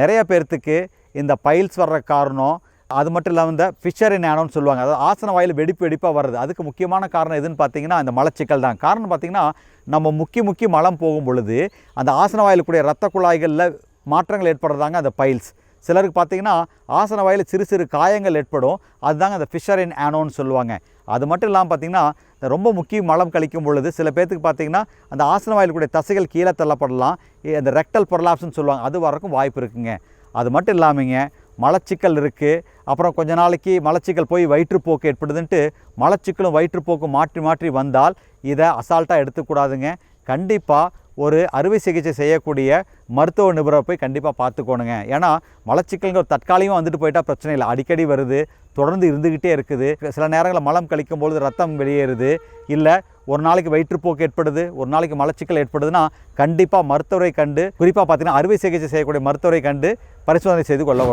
நிறைய பேர்த்துக்கு இந்த பைல்ஸ் வர்ற காரணம் அது மட்டும் இல்லாமல் இந்த ஃபிஷரி நேனோன்னு ஆனோன்னு சொல்லுவாங்க. அதாவது ஆசன வாயில் வெடிப்பு வெடிப்பாக வருது அதுக்கு முக்கியமான காரணம் எதுன்னு பார்த்தீங்கன்னா இந்த மலச்சிக்கல் தான். காரணம் பார்த்தீங்கன்னா நம்ம முக்கி முக்கி மலம் போகும் பொழுது அந்த ஆசன வாயில் கூடிய ரத்த குழாய்களில் மாற்றங்கள் ஏற்படுறதாங்க அந்த பைல்ஸ் சிலருக்கு பார்த்தீங்கன்னா ஆசன வாயில் சிறு சிறு காயங்கள் ஏற்படும். அதுதாங்க அந்த ஃபிஷர் இன் ஆனோன்னு சொல்லுவாங்க. அது மட்டும் இல்லாமல் பார்த்தீங்கன்னா ரொம்ப முக்கிய மலம் கழிக்கும் பொழுது சில பேர்த்துக்கு பார்த்தீங்கன்னா அந்த ஆசன வாயில் கூடிய தசைகள் கீழே தள்ளப்படலாம். அந்த ரெக்டல் பொரலாப்ஸ்னு சொல்லுவாங்க அது வரக்கும் வாய்ப்பு இருக்குங்க. அது மட்டும் இல்லாமங்க மலச்சிக்கல் இருக்குது அப்புறம் கொஞ்ச நாளைக்கு மலச்சிக்கல் போய் வயிற்றுப்போக்கு ஏற்படுதுன்ட்டு மலச்சிக்கலும் வயிற்றுப்போக்கும் மாற்றி மாற்றி வந்தால் இதை அசால்ட்டாக எடுத்துக்கூடாதுங்க. கண்டிப்பாக ஒரு அறுவை சிகிச்சை செய்யக்கூடிய மருத்துவ நிபுணரை போய் கண்டிப்பாக பார்த்துக்கோணுங்க. ஏன்னா மலச்சிக்கல்கள் தற்காலிகமாக வந்துட்டு போயிட்டால் பிரச்சனை இல்லை. அடிக்கடி வருது தொடர்ந்து இருந்துக்கிட்டே இருக்குது. சில நேரங்களில் மலம் கழிக்கும் பொழுது ரத்தம் வெளியேறுது. இல்லை ஒரு நாளைக்கு வயிற்றுப்போக்கு ஏற்படுது ஒரு நாளைக்கு மலச்சிக்கல் ஏற்படுதுன்னா கண்டிப்பாக மருத்துவரை கண்டு குறிப்பாக பார்த்தீங்கன்னா அறுவை சிகிச்சை செய்யக்கூடிய மருத்துவரை கண்டு பரிசோதனை செய்து கொள்ள